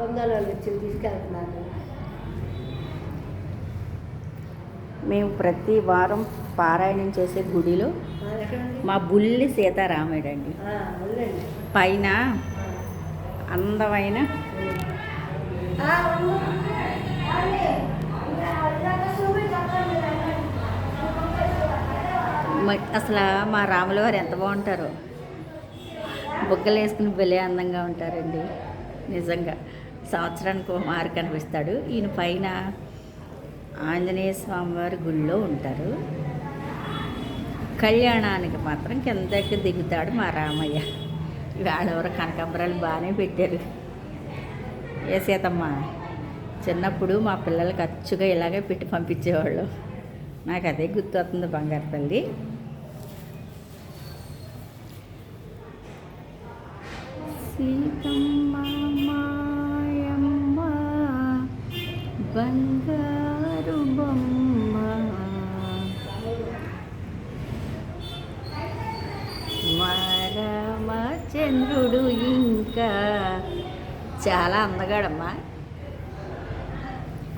వాళ్ళు వచ్చి తీసుకెళ్తున్నారు. మేము ప్రతి వారం పారాయణం చేసే గుడిలో మా బుల్లి సీతారాముడు అండి పైన అందమైన అసలు మా రాముల వారు ఎంత బాగుంటారో. బుగ్గలు వేసుకుని భలే అందంగా ఉంటారండి. నిజంగా. సంవత్సరానికి ఒక మారు కనిపిస్తాడు. ఈయన పైన ఆంజనేయ స్వామివారి గుళ్ళో ఉంటారు. కళ్యాణానికి మాత్రం కిందకి దిగుతాడు మా రామయ్య. ఇవాళ ఎవరు కనకాంబరాలు బాగానే పెట్టారు. ఏ సీతమ్మ చిన్నప్పుడు మా పిల్లలకి అచ్చుగా ఇలాగే పెట్టి పంపించేవాళ్ళు. నాకు అదే గుర్తొస్తుంది బంగారు తల్లి. సీతమ్మ బంగారు బొమ్మ. చంద్రుడు ఇంకా చాలా అందగాడమ్మా.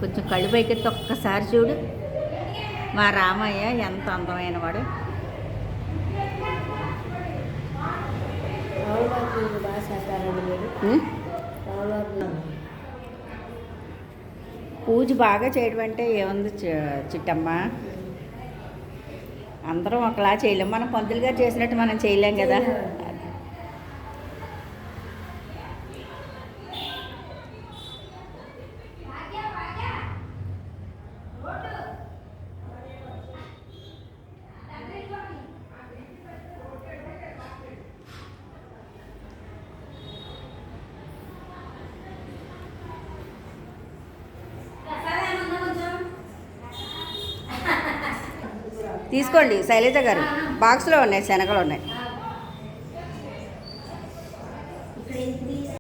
కొంచెం కళ్ళు పైకెత్తి ఒక్కసారి చూడు. మా రామయ్య ఎంత అందమైన వాడు. బాగా చేస్తారండి మీరు. పూజ బాగా చేయడం అంటే ఏముంది చిట్టమ్మ? అందరం ఒకలా చేయలేం. మనం పంతులు గారు చేసినట్టు మనం చేయలేం కదా. తీసుకోండి శైలజ గారు. బాక్స్లో ఉన్నాయి శనగలు ఉన్నాయి.